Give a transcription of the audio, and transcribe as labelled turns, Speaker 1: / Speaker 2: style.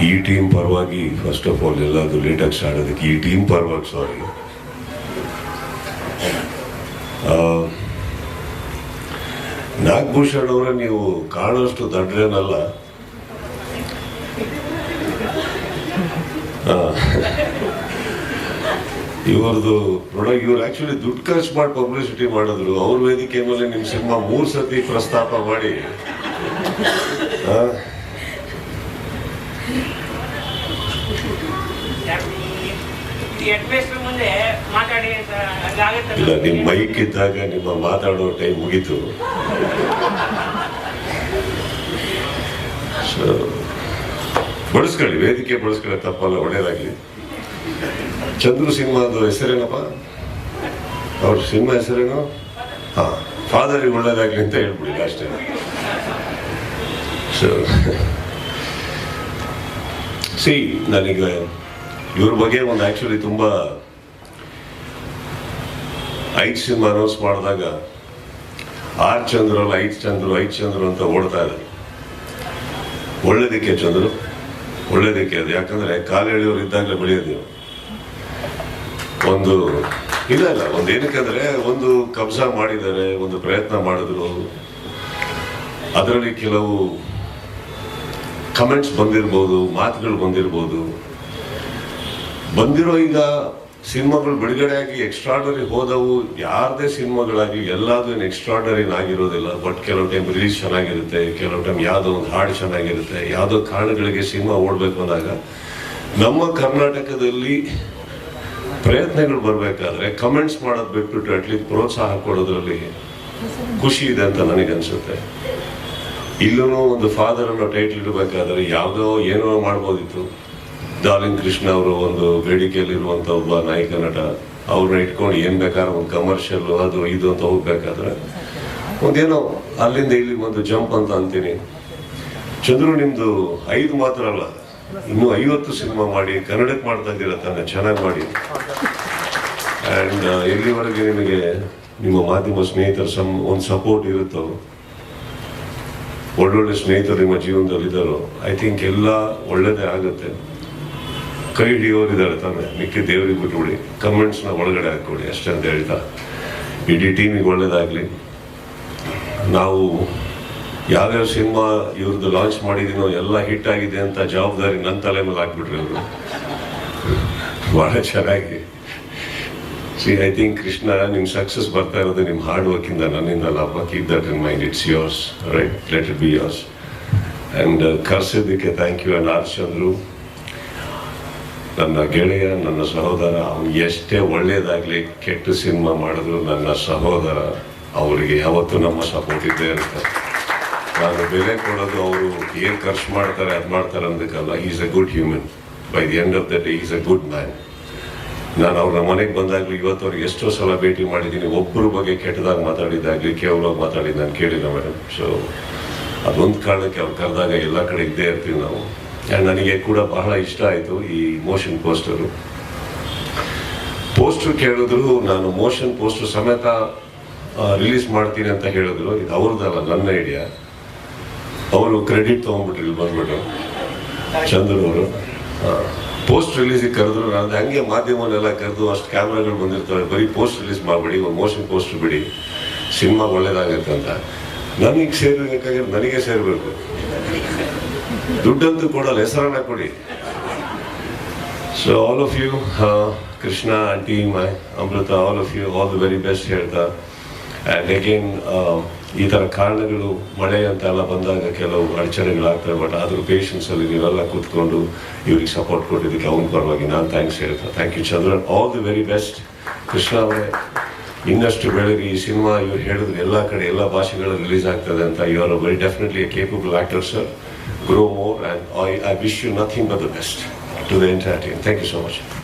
Speaker 1: ಈ ಟೀಮ್ ಪರವಾಗಿ first of all ಎಲ್ಲದು ಲೇಟಾಗಿ ಸ್ಟಾರ್ಟ್ ಅದಕ್ಕೆ ಈ ಟೀಮ್ ಪರವಾಗಿ ಸಾರಿ ನಾಗಭೂಷಣ್ ಅವರ, ನೀವು ಕಾಣೋಷ್ಟು ದಡ್ರೇನಲ್ಲ. ಇವ್ರದ್ದು ಪ್ರೊಡಕ್ಟ್ ಇವ್ರು ಆಕ್ಚುಲಿ ದುಡ್ಡು ಖರ್ಚು ಮಾಡಿ ಪಬ್ಲಿಸಿಟಿ ಮಾಡಿದ್ರು. ಅವ್ರ ವೇದಿಕೆ ಮೇಲೆ ನಿಮ್ಮ ಸಿನಿಮಾ ಮೂರು ಸತಿ ಪ್ರಸ್ತಾಪ ಮಾಡಿ ಆ,
Speaker 2: ಹೆಡ್ ಮುಂದೆ ಮಾತಾಡಿ ಅಂತ ಹಂಗಾಗತ್ತೆ
Speaker 1: ಇಲ್ಲ ನಿಮ್ಮ ಮೈಕ್ ಇದ್ದಾಗ ನಿಮ್ಮ ಮಾತಾಡೋ ಟೈಮ್ ಮುಗೀತು. ಬಳಸ್ಕೊಳ್ಳಿ, ವೇದಿಕೆ ಬಳಸ್ಕೊಳ್ಳಿ ತಪ್ಪಲ್ಲ, ಒಳ್ಳೇದಾಗ್ಲಿ. ಚಂದ್ರು ಸಿನಿಮಾದ ಹೆಸರೇನಪ್ಪ? ಅವ್ರ ಸಿನಿಮಾ ಹೆಸರೇನು? ಹಾ ಫಾದರಿಗೆ ಒಳ್ಳೇದಾಗ್ಲಿ ಅಂತ ಹೇಳ್ಬಿಡಿ, ಅಷ್ಟೇ. ಸಿ ನನಗೆ ಇವ್ರ ಬಗ್ಗೆ ಒಂದು ಆ್ಯಕ್ಚುಲಿ ತುಂಬ ಐದ್ ಸಿನಿಮಾ ಅನೌನ್ಸ್ ಮಾಡಿದಾಗ ಆರ್ ಚಂದ್ರು ಅಲ್ಲ ಐದು ಚಂದ್ರು ಐದು ಚಂದ್ರು ಅಂತ ಓಡ್ತಾ ಇದೆ. ಒಳ್ಳೇದಕ್ಕೆ ಚಂದ್ರು, ಒಳ್ಳೇದಕ್ಕೆ ಅದು. ಯಾಕಂದ್ರೆ ಕಾಲೇಳಿಯವರು ಇದ್ದಾಗಲೇ ಬೆಳೆಯೋದು ಒಂದು ಇಲ್ಲ ಇಲ್ಲ, ಒಂದು ಏನಕ್ಕಂದ್ರೆ ಒಂದು ಕಬ್ಜಾ ಮಾಡಿದ್ದಾರೆ, ಒಂದು ಪ್ರಯತ್ನ ಮಾಡಿದ್ರು. ಅದರಲ್ಲಿ ಕೆಲವು ಕಮೆಂಟ್ಸ್ ಬಂದಿರ್ಬೋದು, ಮಾತುಗಳು ಬಂದಿರ್ಬೋದು. ಬಂದಿರೋ ಈಗ ಸಿನಿಮಾಗಳು ಬಿಡುಗಡೆ ಆಗಿ ಎಕ್ಸ್ಟ್ರಾಡರಿ ಹೋದವು. ಯಾರದೇ ಸಿನಿಮಾಗಳಾಗಿ ಎಲ್ಲಾದ್ರೂ ಏನು ಎಕ್ಸ್ಟ್ರಾಡರಿ ಆಗಿರೋದಿಲ್ಲ. ಬಟ್ ಕೆಲವು ಟೈಮ್ ರಿಲೀಸ್ ಚೆನ್ನಾಗಿರುತ್ತೆ, ಕೆಲವು ಟೈಮ್ ಯಾವುದೋ ಒಂದು ಹಾಡು ಚೆನ್ನಾಗಿರುತ್ತೆ, ಯಾವುದೋ ಕಾರಣಗಳಿಗೆ ಸಿನಿಮಾ ಓಡಬೇಕು ಅಂದಾಗ ನಮ್ಮ ಕರ್ನಾಟಕದಲ್ಲಿ ಪ್ರಯತ್ನಗಳು ಬರಬೇಕಾದ್ರೆ ಕಮೆಂಟ್ಸ್ ಮಾಡೋದು ಬಿಟ್ಬಿಟ್ಟು ಅಟ್ಲೀಸ್ಟ್ ಪ್ರೋತ್ಸಾಹ ಕೊಡೋದ್ರಲ್ಲಿ ಖುಷಿ ಇದೆ ಅಂತ ನನಗೆ ಅನ್ಸುತ್ತೆ ಇಲ್ಲೂ ಒಂದು ಫಾದರ್ ಅನ್ನೋ ಟೈಟ್ಲ್ ಇಡಬೇಕಾದ್ರೆ ಯಾವುದೋ ಏನೋ ಮಾಡ್ಬೋದಿತ್ತು. ಡಾರ್ಲಿಂಗ್ ಕೃಷ್ಣ ಅವರು ಒಂದು ಬೇಡಿಕೆಯಲ್ಲಿರುವಂಥ ಒಬ್ಬ ನಾಯಕ ನಟ, ಅವ್ರನ್ನ ಇಟ್ಕೊಂಡು ಏನ್ ಬೇಕಾದ್ರೆ ಒಂದು ಕಮರ್ಷಿಯಲ್ ಅದು ಇದು ಅಂತ ಹೋಗ್ಬೇಕಾದ್ರೆ ಒಂದೇನೋ ಅಲ್ಲಿಂದ ಇಲ್ಲಿಗೆ ಒಂದು ಜಂಪ್ ಅಂತ ಅಂತೀನಿ. ಚಂದ್ರು ನಿಮ್ದು ಐದು ಮಾತ್ರ ಅಲ್ಲ, ಇನ್ನು ಐವತ್ತು ಸಿನಿಮಾ ಮಾಡಿ, ಕನ್ನಡಕ್ಕೆ ಮಾಡ್ತಾ ಇದ್ದೀರ ತಾನೆ, ಚೆನ್ನಾಗಿ ಮಾಡಿ. ಆ್ಯಂಡ್ ಎಲ್ಲಿವರೆಗೆ ನಿಮಗೆ ನಿಮ್ಮ ಮಾಧ್ಯಮ ಸ್ನೇಹಿತರ ಸಮ್ ಒಂದು ಸಪೋರ್ಟ್ ಇರುತ್ತೋ ಒಳ್ಳೊಳ್ಳೆ ಸ್ನೇಹಿತರು ನಿಮ್ಮ ಜೀವನದಲ್ಲಿ ಇದ್ದಾರೋ ಐ ಥಿಂಕ್ ಎಲ್ಲ ಒಳ್ಳೇದೇ ಆಗುತ್ತೆ. ಕೈ ಹಿಡಿಯೋರು ಇದ್ದಾರೆ ತಾನೆ. ಮಿಕ್ಕಿ ದೇವರಿಗೆ ಬಿಟ್ಬಿಡಿ. ಕಮೆಂಟ್ಸ್ನ ಒಳಗಡೆ ಹಾಕ್ಕೊಡಿ ಅಷ್ಟೇ ಅಂತ ಹೇಳ್ತಾ. ಇಡೀ ಟೀಮಿಗೆ ಒಳ್ಳೇದಾಗಲಿ. ನಾವು ಯಾವ್ಯಾವ ಸಿನಿಮಾ ಇವ್ರದ್ದು ಲಾಂಚ್ ಮಾಡಿದೀನೋ, ಎಲ್ಲ ಹಿಟ್ ಆಗಿದೆ ಅಂತ ಜವಾಬ್ದಾರಿ ನನ್ನ ತಲೆ ಮೇಲೆ ಹಾಕ್ಬಿಟ್ರಿ ಅವರು ಭಾಳ ಚೆನ್ನಾಗಿ. ಸಿ ಐ ಥಿಂಕ್ ಕೃಷ್ಣ ನಿಮ್ ಸಕ್ಸಸ್ ಬರ್ತಾ ಇರೋದು ನಿಮ್ಮ ಹಾರ್ಡ್ ವರ್ಕಿಂದ ನನ್ನಿಂದ ಲಾಭ keep that in mind it's yours right let it be yours and ಕರ್ಸಿದ್ದಕ್ಕೆ thank you and R Chandru ನನ್ನ ಗೆಳೆಯ, ನನ್ನ ಸಹೋದರ ಅವ್ನು ಎಷ್ಟೇ ಒಳ್ಳೇದಾಗ್ಲಿ ಕೆಟ್ಟ ಸಿನಿಮಾ ಮಾಡಿದ್ರು ನನ್ನ ಸಹೋದರ, ಅವರಿಗೆ ಯಾವತ್ತೂ ನಮ್ಮ ಸಪೋರ್ಟ್ ಇದ್ದೇ ಇರುತ್ತೆ. ನಾನು ಬೆಲೆ ಕೊಡೋದು ಅವರು ಏನು ಖರ್ಚು ಮಾಡ್ತಾರೆ, ಅದು ಮಾಡ್ತಾರೆ ಅಂದಕ್ಕಲ್ಲ is a good human by the end of the day is a good man ನಾನು ಅವ್ರ ಮನೆಗೆ ಬಂದಾಗಲೂ ಇವತ್ತವ್ರಿಗೆ ಎಷ್ಟೋ ಸಲ ಭೇಟಿ ಮಾಡಿದ್ದೀನಿ. ಒಬ್ಬರ ಬಗ್ಗೆ ಕೆಟ್ಟದಾಗಿ ಮಾತಾಡಿದ್ದಾಗಲಿ, ಕೇವಲವಾಗಿ ಮಾತಾಡಿದ್ದು ನಾನು ಕೇಳಿಲ್ಲ ಮೇಡಮ್ ಸೊ ಅದೊಂದು ಕಾರಣಕ್ಕೆ ಅವ್ರು ಕರೆದಾಗ ಎಲ್ಲ ಕಡೆ ಇದ್ದೇ ಇರ್ತೀವಿ ನಾವು. ಆ್ಯಂಡ್ ನನಗೆ ಕೂಡ ಬಹಳ ಇಷ್ಟ ಆಯಿತು ಈ ಮೋಷನ್ ಪೋಸ್ಟರು ಪೋಸ್ಟರ್ ಕೇಳಿದ್ರು, ನಾನು ಮೋಷನ್ ಪೋಸ್ಟರ್ ಸಮೇತ ರಿಲೀಸ್ ಮಾಡ್ತೀನಿ ಅಂತ ಹೇಳಿದ್ರು. ಇದು ಅವ್ರದ್ದಲ್ಲ, ನನ್ನ ಐಡಿಯಾ ಅವರು ಕ್ರೆಡಿಟ್ ತೊಗೊಂಡ್ಬಿಟ್ರು ಇಲ್ಲಿ ಬಂದ್ಬಿಟ್ಟು. ಚಂದ್ರು ಅವರು. ಪೋಸ್ಟ್ ರಿಲೀಸ್ ಕರೆದ್ರು, ನಾನು ಹಂಗೆ ಮಾಧ್ಯಮನೆಲ್ಲ ಕರೆದು ಅಷ್ಟು ಕ್ಯಾಮ್ರಾಗಳು ಬಂದಿರ್ತವೆ, ಬರೀ ಪೋಸ್ಟ್ ರಿಲೀಸ್ ಮಾಡಬೇಡಿ ಒಂದು ಮೋಷನ್ ಪೋಸ್ಟ್ ಬಿಡಿ, ಸಿನಿಮಾ ಒಳ್ಳೇದಾಗತ್ತೆ ಅಂತ. ನನಗೆ ಸೇರಬೇಕಾಗಿ ನನಗೆ ಸೇರಬೇಕು. ದುಡ್ಡಂತೂ ಕೊಡಲ್ಲ, ಹೆಸರನ್ನ ಕೊಡಿ. So all of you Krishna team Amrutha all of you all the very best ಹೇಳ್ತಾ. ಆ್ಯಂಡ್ ಅಗೇನ್ ಈ ಥರ ಕಾರಣಗಳು, ಮಳೆ ಅಂತ ಎಲ್ಲ ಬಂದಾಗ ಕೆಲವು ಅಡಚಣೆಗಳಾಗ್ತವೆ ಬಟ್ ಆದರೂ ಅಲ್ಲಿ ನೀವೆಲ್ಲ ಕೂತ್ಕೊಂಡು ಇವ್ರಿಗೆ ಸಪೋರ್ಟ್ ಕೊಟ್ಟಿದ್ದಕ್ಕೆ ಅವನ ಪರವಾಗಿ ನಾನು ಥ್ಯಾಂಕ್ಸ್ ಹೇಳ್ತಾ thank you Chandran. All the very best Krishna ಅವರೇ, ಇನ್ನಷ್ಟು ಬೆಳಗ್ಗೆ ಈ ಸಿನಿಮಾ ಇವ್ರು ಹೇಳಿದ್ರು, ಎಲ್ಲ ಕಡೆ ಎಲ್ಲ ಭಾಷೆಗಳಲ್ಲಿ ರಿಲೀಸ್ ಆಗ್ತದೆ ಅಂತ. You are very definitely a capable actor sir grow more and I I wish you nothing but best to the the entire you Thank much.